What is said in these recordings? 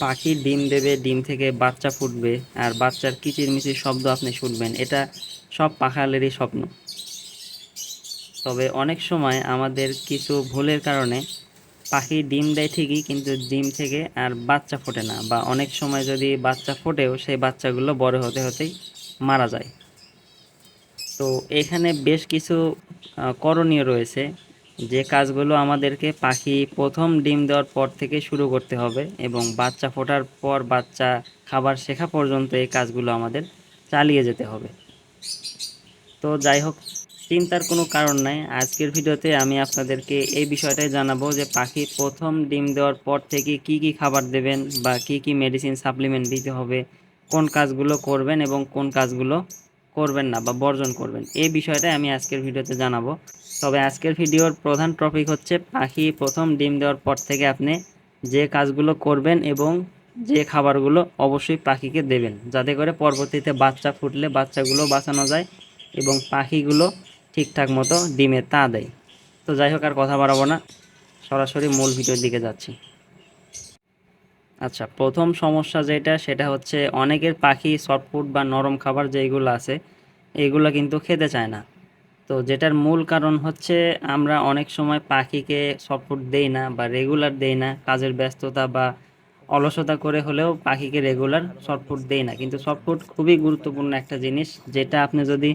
পাখি ডিম দেবে, ডিম থেকে বাচ্চা ফুটবে আর বাচ্চার কিচিরমিচির শব্দ আপনি শুনবেন। এটা সব পাখালেরই স্বপ্ন। তবে অনেক সময় আমাদের কিছু ভুলের কারণে পাখি ডিম দেয় ঠিকই, কিন্তু ডিম থেকে আর বাচ্চা ফোটে না বা অনেক সময় যদি বাচ্চা ফোটেও, সেই বাচ্চাগুলো বড় হতে হতেই মারা যায়। তো এখানে বেশ কিছু করণীয় রয়েছে। যে কাজগুলো আমাদেরকে পাখি প্রথম ডিম দেওয়ার পর থেকে শুরু করতে হবে এবং বাচ্চা ফোটার পর বাচ্চা খাবার শেখা পর্যন্ত এই কাজগুলো আমাদের চালিয়ে যেতে হবে। তো যাই হোক, চিন্তার কোনো কারণ নাই। আজকের ভিডিওতে আমি আপনাদেরকে এই বিষয়টাই জানাব যে পাখি প্রথম ডিম দেওয়ার পর থেকে কি কি খাবার দেবেন বা কি কি মেডিসিন সাপ্লিমেন্ট দিতে হবে, কোন কাজগুলো করবেন এবং কোন কাজগুলো করবেন না বা বর্জন করবেন। এই বিষয়টাই আমি আজকের ভিডিওতে জানাব। তবে আজকের ভিডিওর প্রধান টপিক হচ্ছে পাখি। প্রথম ডিম দেওয়ার পর থেকে আপনি যে কাজগুলো করবেন এবং যে খাবারগুলো অবশ্যই পাখিকে দেবেন, যাতে করে পরবর্তীতে বাচ্চা ফুটলে বাচ্চাগুলো বাঁচানো যায় এবং পাখিগুলো ঠিকঠাক মতো ডিমে তা দেয়। তো যাই হোক, আর কথা বাড়াবো না, সরাসরি মূল ভিডিওর দিকে যাচ্ছি। আচ্ছা প্রথম সমস্যা যেটা, সেটা হচ্ছে অনেকের পাখি সফটফুড বা নরম খাবার যেগুলো আছে, এগুলো কিন্তু খেতে চায় না। তো যেটার মূল কারণ হচ্ছে আমরা অনেক সময় পাখিকে সফটফুড দেই না বা রেগুলার দেই না, কাজের ব্যস্ততা বা অলসতা করে হলেও পাখিকে রেগুলার সফটফুড দেই না। কিন্তু সফটফুড খুবই গুরুত্বপূর্ণ একটা জিনিস, যেটা আপনি যদি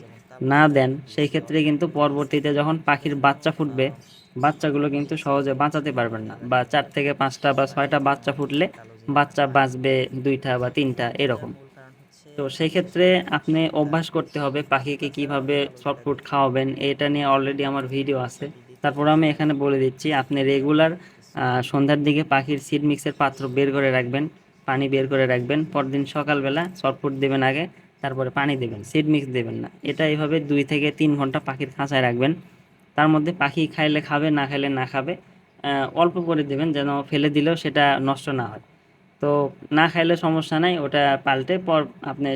না দেন, সেই ক্ষেত্রে কিন্তু পরবর্তীতে যখন পাখির বাচ্চা ফুটবে, বাচ্চাগুলো কিন্তু সহজে বাঁচাতে পারবেন না বা চার থেকে পাঁচটা বা ছয়টা বাচ্চা ফুটলে বাচ্চা বাঁচবে দুইটা বা তিনটা, এরকম। তো সেই ক্ষেত্রে আপনি অভ্যাস করতে হবে পাখিকে কীভাবে সফট ফুড খাওয়াবেন, এটা নিয়ে অলরেডি আমার ভিডিও আছে। তারপর আমি এখানে বলে দিচ্ছি, আপনি রেগুলার সন্ধ্যার দিকে পাখির সিড মিক্সের পাত্র বের করে রাখবেন, পানি বের করে রাখবেন, পরদিন সকালবেলা সফট ফুড দেবেন আগে, তারপরে পানি দেবেন সিড মিক্স দেবেন না। এটা এইভাবে দুই থেকে তিন ঘণ্টা পাখির খাঁচায় রাখবেন। তার মধ্যে পাখি খাইলে খাবে, না খাইলে না খাবে অল্প করে দেবেন যেন ফেলে দিলেও সেটা নষ্ট না হয়। তো না খাইলে সমস্যা নাই, ওটা পাল্টে পর আপনি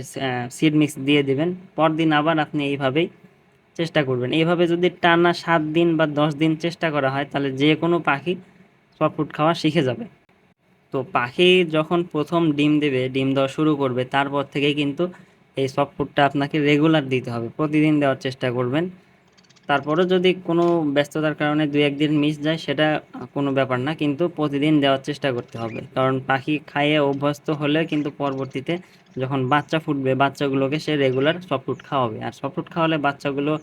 সিড মিক্স দিয়ে দিবেন। পরদিন আবার আপনি এইভাবেই চেষ্টা করবেন। এইভাবে যদি টানা সাত দিন বা দশ দিন চেষ্টা করা হয়, তাহলে যে কোনো পাখি সফট খাওয়া শিখে যাবে। তো পাখি যখন প্রথম ডিম দেবে, ডিম দেওয়া শুরু করবে, তারপর থেকে কিন্তু এই সফট ফুডটা আপনাকে রেগুলার দিতে হবে। প্রতিদিন দেওয়ার চেষ্টা করবেন। তারপরে যদি কোনো ব্যস্ততার কারণে দু একদিন মিস যায়, সেটা কোনো ব্যাপার না, কিন্তু প্রতিদিন দেওয়ার চেষ্টা করতে হবে। কারণ পাখি খাইয়ে অভ্যস্ত হলে কিন্তু পরবর্তীতে যখন বাচ্চা ফুটবে, বাচ্চাগুলোকে সে রেগুলার সফট খাওয়াবে। আর সফট খাওয়ালে বাচ্চাগুলো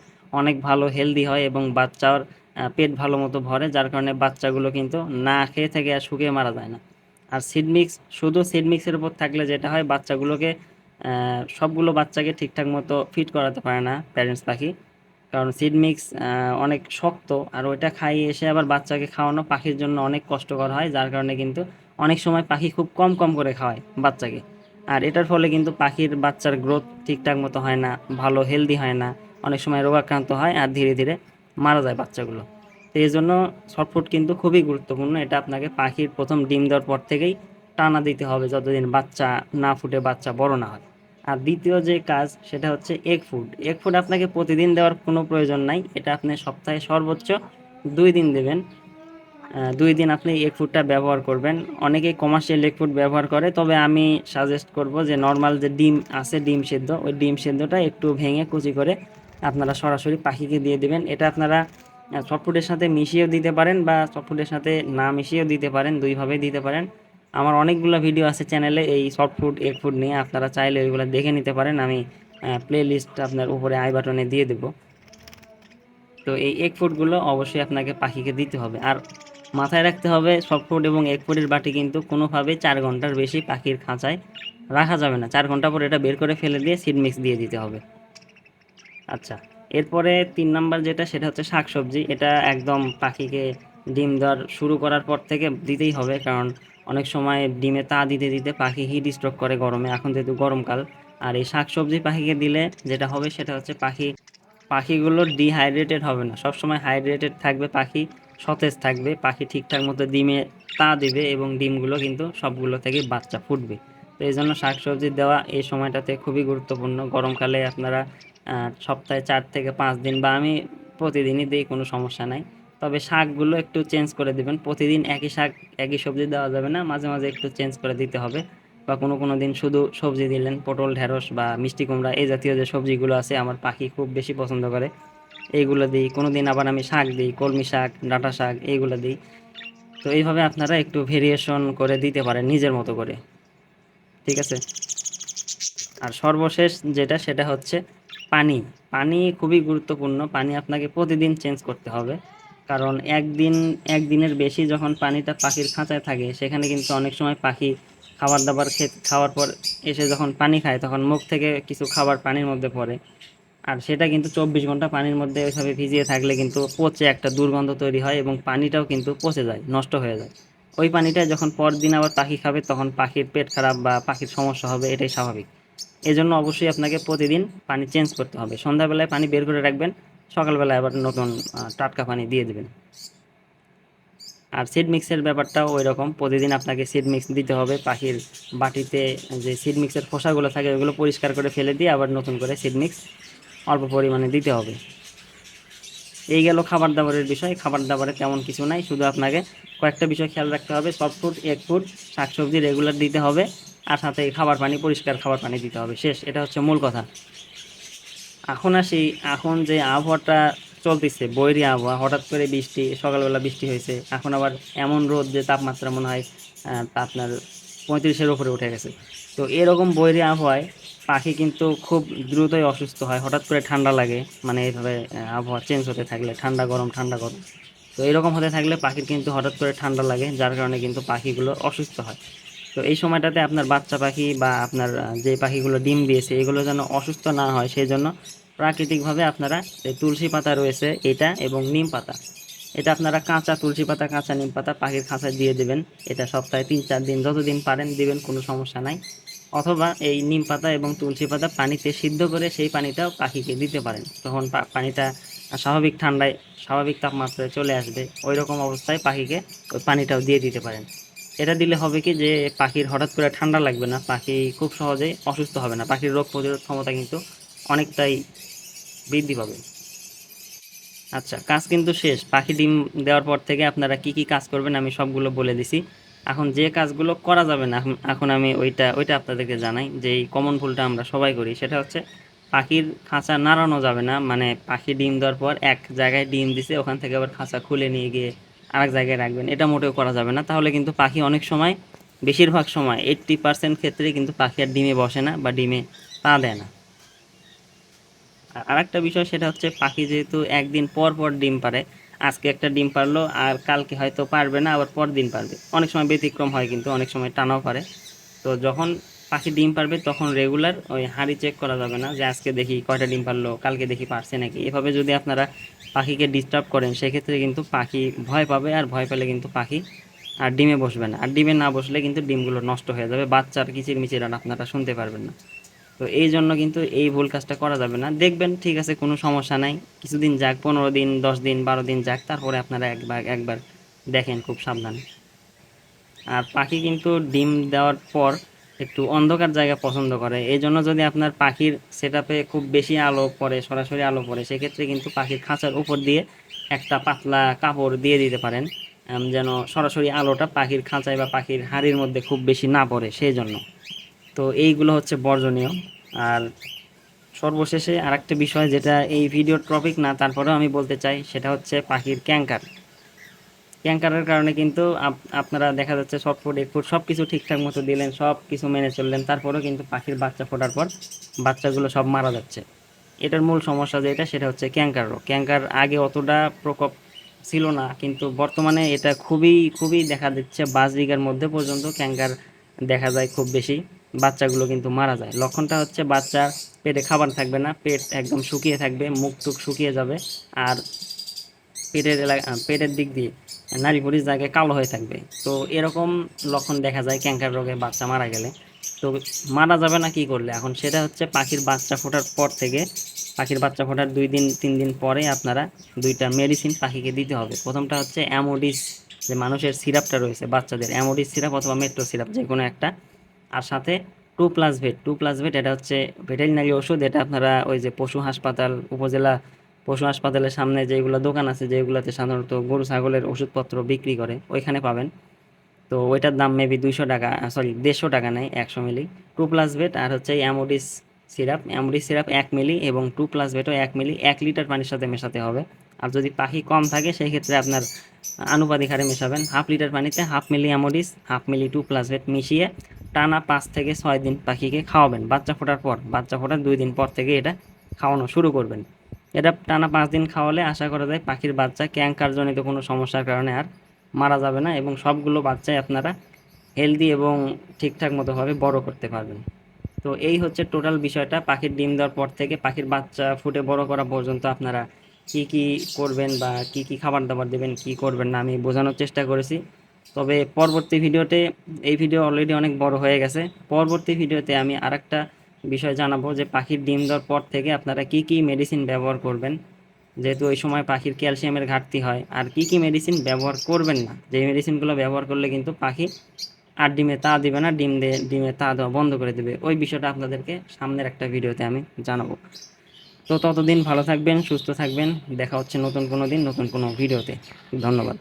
অনেক ভালো হেলদি হয় এবং বাচ্চার পেট ভালো মতো ভরে, যার কারণে বাচ্চাগুলো কিন্তু না খেয়ে থেকে আর শুকিয়ে মারা যায় না। আর সিড মিক্স শুধু সিড মিক্সের উপর থাকলে যেটা হয়, বাচ্চাগুলোকে সবগুলো বাচ্চাকে ঠিকঠাক মতো ফিট করাতে পারে না প্যারেন্টস পাখি। কারণ সিড মিক্স অনেক শক্ত আর ওইটা খাইয়ে এসে আবার বাচ্চাকে খাওয়ানো পাখির জন্য অনেক কষ্টকর হয়, যার কারণে কিন্তু অনেক সময় পাখি খুব কম কম করে খাওয়ায় বাচ্চাকে। আর এটার ফলে কিন্তু পাখির বাচ্চার গ্রোথ ঠিকঠাক মতো হয় না, ভালো হেলদি হয় না, অনেক সময় রোগাক্রান্ত হয় আর ধীরে ধীরে মারা যায় বাচ্চাগুলো। তো এই জন্য শর্টফুট কিন্তু খুবই গুরুত্বপূর্ণ, এটা আপনাকে পাখির প্রথম ডিম দেওয়ার পর থেকেই টানা দিতে হবে, যতদিন বাচ্চা না ফুটে বাচ্চা বড় না হয়। আর দ্বিতীয় যে কাজ, সেটা হচ্ছে এগ ফুড এগ ফুড আপনাকে প্রতিদিন দেওয়ার কোনো প্রয়োজন নাই। এটা আপনি সপ্তাহে সর্বোচ্চ দুই দিন দেবেন। দুই দিন আপনি এগ ফুডটা ব্যবহার করবেন। অনেকেই কমার্শিয়াল এগ ফুড ব্যবহার করে, তবে আমি সাজেস্ট করব যে নর্মাল যে ডিম আছে, ডিম সেদ্ধ, ওই ডিম সেদ্ধটা একটু ভেঙে কুচি করে আপনারা সরাসরি পাখিকে দিয়ে দেবেন। এটা আপনারা সফটফুডের সাথে মিশিয়েও দিতে পারেন বা সফটফুডের সাথে না মিশিয়েও দিতে পারেন, দুইভাবেই দিতে পারেন। আমার অনেকগুলো ভিডিও আছে চ্যানেলে এই সফট ফুড এগ ফুড নিয়ে। আপনারা চাইলে ওইগুলো দেখে নিতে পারেন। আমি প্লে লিস্ট আপনার উপরে আই বাটনে দিয়ে দেবো। তো এই এগ ফুডগুলো অবশ্যই আপনাকে পাখিকে দিতে হবে। আর মাথায় রাখতে হবে সফট ফুড এবং এগ ফুডের বাটি কিন্তু কোনোভাবে চার ঘণ্টার বেশি পাখির খাঁচায় রাখা যাবে না। চার ঘণ্টা পর এটা বের করে ফেলে দিয়ে সিড মিক্স দিয়ে দিতে হবে। আচ্ছা এরপরে তিন নাম্বার যেটা, সেটা হচ্ছে শাকসবজি। এটা একদম পাখিকে ডিম দেওয়ার শুরু করার পর থেকে দিতেই হবে। কারণ অনেক সময় ডিমে তা দিতে দিতে পাখি হিট স্ট্রোক করে গরমে। এখন যেহেতু গরমকাল, আর এই শাকসবজি পাখিকে দিলে যেটা হবে সেটা হচ্ছে পাখি, পাখিগুলো ডিহাইড্রেটেড হবে না। সবসময় হাইড্রেটেড থাকবে পাখি, সতেজ থাকবে। পাখি ঠিকঠাক মতো ডিমে তা দিবে এবং ডিমগুলো কিন্তু সবগুলো থেকে বাচ্চা ফুটবে। তো এই জন্য শাকসবজি দেওয়া এই সময়টাতে খুবই গুরুত্বপূর্ণ। গরমকালে আপনারা সপ্তাহে চার থেকে পাঁচ দিন বা আমি প্রতিদিনই দিই, কোনো সমস্যা নাই। তবে শাকগুলো একটু চেঞ্জ করে দিবেন। প্রতিদিন একই শাক, একই সবজি দেওয়া যাবে না, মাঝে মাঝে একটু চেঞ্জ করে দিতে হবে বা কোনো কোনো দিন শুধু সবজি দিলেন, পটল, ঢেঁড়স বা মিষ্টি কুমড়া, এই জাতীয় যে সবজিগুলো আছে আমার পাখি খুব বেশি পছন্দ করে। এইগুলো দিই, কোনো দিন আবার আমি শাক দিই, কলমি শাক, ডাঁটা শাক, এইগুলো দিই। তো এইভাবে আপনারা একটু ভেরিয়েশন করে দিতে পারেন নিজের মতো করে। ঠিক আছে? আর সর্বশেষ যেটা, সেটা হচ্ছে পানি। পানি খুবই গুরুত্বপূর্ণ। পানি আপনাকে প্রতিদিন চেঞ্জ করতে হবে। কারণ একদিন, একদিনের বেশি যখন পানিটা পাখির খাঁচায় থাকে, সেখানে কিন্তু অনেক সময় পাখি খাবার দাবার খেয়ে খাওয়ার পর এসে যখন পানি খায়, তখন মুখ থেকে কিছু খাবার পানির মধ্যে পড়ে। আর সেটা কিন্তু চব্বিশ ঘণ্টা পানির মধ্যে ওইভাবে ভিজিয়ে থাকলে কিন্তু পচে একটা দুর্গন্ধ তৈরি হয় এবং পানিটাও কিন্তু পচে যায়, নষ্ট হয়ে যায়। ওই পানিটা যখন পরদিন আবার পাখি খাবে, তখন পাখির পেট খারাপ বা পাখির সমস্যা হবে, এটাই স্বাভাবিক। এজন্য অবশ্যই আপনাকে প্রতিদিন পানি চেঞ্জ করতে হবে। সন্ধ্যাবেলায় পানি বের করে রাখবেন সকালবেলায় আবার নতুন টাটকা পানি দিয়ে দেবেন। আর সিড মিক্সের ব্যাপারটাও ওই রকম প্রতিদিন আপনাকে সিড মিক্স দিতে হবে। পাখির বাটিতে যে সিড মিক্সের খোসাগুলো থাকে ওগুলো পরিষ্কার করে ফেলে দিয়ে আবার নতুন করে সিড মিক্স অল্প পরিমাণে দিতে হবে। এই গেল খাবার দাবারের বিষয়। খাবার দাবারে তেমন কিছু নাই। শুধু আপনাকে কয়েকটা বিষয় খেয়াল রাখতে হবে। সফট ফুড এক ফুড শাকসবজি রেগুলার দিতে হবে। আর সাথে খাবার পানি, পরিষ্কার খাবার পানি দিতে হবে। শেষ। এটা হচ্ছে মূল কথা। এখন আসি এখন যে আবহাওয়াটা চলতেছে, বৈরী আবহাওয়া, হঠাৎ করে বৃষ্টি, সকালবেলা বৃষ্টি হয়েছে, এখন আবার এমন রোদ যে তাপমাত্রা মনে হয় তা আপনার পঁয়ত্রিশের ওপরে উঠে গেছে। তো এরকম বৈরী আবহাওয়ায় পাখি কিন্তু খুব দ্রুতই অসুস্থ হয়, হঠাৎ করে ঠান্ডা লাগে মানে এইভাবে আবহাওয়া চেঞ্জ হতে থাকলে, ঠান্ডা, গরম ঠান্ডা, গরম। তো এরকম হতে থাকলে পাখির কিন্তু হঠাৎ করে ঠান্ডা লাগে, যার কারণে কিন্তু পাখিগুলো অসুস্থ হয়। তো এই সময়টাতে আপনার বাচ্চা পাখি বা আপনার যে পাখিগুলো ডিম দিয়েছে, এগুলো যেন অসুস্থ না হয় সেই জন্য প্রাকৃতিকভাবে আপনারা এই তুলসী পাতা রয়েছে, এটা এবং নিম পাতা, এটা আপনারা কাঁচা তুলসী পাতা, কাঁচা নিম পাতা পাখির খাঁচায় দিয়ে দেবেন। এটা সপ্তাহে তিন, চার দিন, যতদিন পারেন দিবেন, কোনো সমস্যা নাই। অথবা এই নিম পাতা এবং তুলসী পাতা পানিতে সিদ্ধ করে সেই পানিটাও পাখিকে দিতে পারেন। তখন পানিটা স্বাভাবিক ঠান্ডায়, স্বাভাবিক তাপমাত্রায় চলে আসবে। ওই রকম অবস্থায় পাখিকে ওই পানিটাও দিয়ে দিতে পারেন। এটা দিলে হবে কি যে পাখির হঠাৎ করে ঠান্ডা লাগবে না, পাখি খুব সহজেই অসুস্থ হবে না, পাখির রোগ প্রতিরোধ ক্ষমতা কিন্তু অনেকটাই বৃদ্ধি পাবে। আচ্ছা কাজ কিন্তু শেষ। পাখি ডিম দেওয়ার পর থেকে আপনারা কি কি কাজ করবেন আমি সবগুলো বলে দিছি। এখন যে কাজগুলো করা যাবে না, এখন- আমি ওইটা ওইটা আপনাদেরকে জানাই যে এই কমন ভুলটা আমরা সবাই করি, সেটা হচ্ছে পাখির খাঁচা নাড়ানো যাবে না মানে পাখি ডিম দেওয়ার পর এক জায়গায় ডিম দিছে, ওখান থেকে আবার খাঁচা খুলে নিয়ে গিয়ে আরেক জায়গায় রাখবেন। এটা মোটেও করা যাবে না। তাহলে কিন্তু পাখি অনেক সময়, বেশিরভাগ সময় এইট্টি পার্সেন্ট ক্ষেত্রেই কিন্তু পাখি আর ডিমে বসে না বা ডিমে পা দেয় না। আর আরেকটা বিষয় সেটা হচ্ছে পাখি যেহেতু একদিন পর পর ডিম পারে আজকে একটা ডিম পারল আর কালকে হয়তো পারবে না, আবার পর দিন পারবে অনেক সময় ব্যতিক্রম হয় কিন্তু, অনেক সময় টানাও পারে। তো যখন পাখি ডিম পারবে তখন রেগুলার ওই হাঁড়ি চেক করা যাবে না যে আজকে দেখি কয়টা ডিম পারল কালকে দেখি পারছে নাকি। এভাবে যদি আপনারা পাখিকে ডিস্টার্ব করেন, সেক্ষেত্রে কিন্তু পাখি ভয় পাবে আর ভয় পেলে কিন্তু পাখি আর ডিমে বসবে না। আর ডিমে না বসলে কিন্তু ডিমগুলো নষ্ট হয়ে যাবে, বাচ্চার কিচির আর আপনারা শুনতে পারবেন না। তো এই জন্য কিন্তু এই ভুল কাজটা করা যাবে না। দেখবেন, ঠিক আছে, কোনো সমস্যা নাই। কিছুদিন যাক, পনেরো দিন, দশ দিন, বারো দিন যাক, তারপরে আপনারা একবার একবার দেখেন খুব সাবধানে। আর পাখি কিন্তু ডিম দেওয়ার পর একটু অন্ধকার জায়গা পছন্দ করে। এই জন্য যদি আপনার পাখির সেট খুব বেশি আলো পড়ে, সরাসরি আলো পড়ে, সেক্ষেত্রে কিন্তু পাখির খাঁচার উপর দিয়ে একটা পাতলা কাপড় দিয়ে দিতে পারেন যেন সরাসরি আলোটা পাখির খাঁচায় বা পাখির হাড়ির মধ্যে খুব বেশি না পড়ে সেই জন্য তো এইগুলো হচ্ছে বর্জনীয়। আর সর্বশেষে আরেকটা বিষয় যেটা এই ভিডিওর টপিক না, তারপরেও আমি বলতে চাই, সেটা হচ্ছে পাখির ক্যাঙ্কার ক্যাঙ্কারের কারণে কিন্তু আপ- আপনারা দেখা যাচ্ছে সব ফুড এক ফুড সব কিছু ঠিকঠাক মতো দিলেন সব কিছু মেনে চললেন, তারপরেও কিন্তু পাখির বাচ্চা ফোটার পর বাচ্চাগুলো সব মারা যাচ্ছে। এটার মূল সমস্যা যেটা সেটা হচ্ছে ক্যাঙ্কার রোগ। ক্যাঙ্কার আগে অতটা প্রকোপ ছিল না, কিন্তু বর্তমানে এটা খুবই খুবই দেখা দিচ্ছে, বাস বিঘার মধ্যে পর্যন্ত ক্যাঙ্কার দেখা যায় খুব বেশি, বাচ্চাগুলো কিন্তু মারা যায়। লক্ষণটা হচ্ছে বাচ্চার পেটে খাবার থাকবে না, পেট একদম শুকিয়ে থাকবে, মুখ টুক শুকিয়ে যাবে, আর পেটের এলাকা পেটের দিক দিয়ে নারী পুরুষ জায়গায় কালো হয়ে থাকবে। তো এরকম লক্ষণ দেখা যায় ক্যাঙ্কার রোগে বাচ্চা মারা গেলে। তো মারা যাবে না কি করলে? এখন সেটা হচ্ছে পাখির বাচ্চা ফোটার পর থেকে, পাখির বাচ্চা ফোটার দুই দিন, তিন দিন পরে আপনারা দুইটা মেডিসিন পাখিকে দিতে হবে। প্রথমটা হচ্ছে অ্যামোডিস যে মানুষের সিরাপটা রয়েছে, বাচ্চাদের অ্যামোডিস সিরাপ অথবা মেট্রো সিরাপ যে কোনো একটা। আর সাথে two plus vet two plus vet এটা হচ্ছে ভেটেরিনারি ওষুধ, এটা আপনারা ওই যে পশু হাসপাতাল, উপজেলা পশু হাসপাতালের সামনে যেগুলো দোকান আছে, যেগুলোতে সাধারণত গরু, ছাগলের ওষুধপত্র বিক্রি করে, ওইখানে পাবেন। তো ওইটার দাম মেবি দুইশো টাকা সরি দেড়শো টাকা নেয় একশো মিলি টু প্লাস বেট আর হচ্ছে অ্যামোডিস সিরাপ অ্যামোডিস সিরাপ এক মিলি এবং টু প্লাস বেটও এক মিলি এক লিটার পানির সাথে মেশাতে হবে। আর যদি পাখি কম থাকে সেই ক্ষেত্রে আপনার আনুপাতিক হারে মেশাবেন। হাফ লিটার পানিতে half ml Amodis half ml two plus vet মিশিয়ে টানা পাঁচ থেকে ছয় দিন পাখিকে খাওয়াবেন। বাচ্চা ফোটার পর, বাচ্চা ফোটার দুই দিন পর থেকে এটা খাওয়ানো শুরু করবেন। এটা টানা পাঁচ দিন খাওয়ালে আশা করা যায় পাখির বাচ্চা ক্যাঙ্কারজনিত কোনো সমস্যার কারণে আর মারা যাবে না এবং সবগুলো বাচ্চাই আপনারা হেলদি এবং ঠিকঠাক মতোভাবে বড় করতে পারবেন। তো এই হচ্ছে টোটাল বিষয়টা। পাখির ডিম দেওয়ার পর থেকে পাখির বাচ্চা ফুটে বড় করা পর্যন্ত আপনারা কি কি করবেন বা কি কি খাবার দাবার দেবেন, কি করবেন না, আমি বোঝানোর চেষ্টা করেছি। তবে পরবর্তী ভিডিওতে, এই ভিডিও অলরেডি অনেক বড় হয়ে গেছে। পরবর্তী ভিডিওতে আমি আরেকটা বিষয় জানাব যে পাখির ডিম দেওয়ার পর থেকে আপনারা কি কি মেডিসিন ব্যবহার করবেন? যেহেতু ওই সময় পাখির ক্যালসিয়ামের ঘাটতি হয়, আর কি কি মেডিসিন ব্যবহার করবেন না? যে মেডিসিনগুলো ব্যবহার করলে কিন্তু পাখি আর ডিমে তা দিবে না, ডিম দিয়ে, ডিমে তা দেওয়া বন্ধ করে দেবে। ওই বিষয়টা আপনাদেরকে সামনের একটা ভিডিওতে আমি জানাব। তো ততদিন ভালো থাকবেন, সুস্থ থাকবেন। দেখা হচ্ছে নতুন কোনো দিন, নতুন কোনো ভিডিওতে। ধন্যবাদ।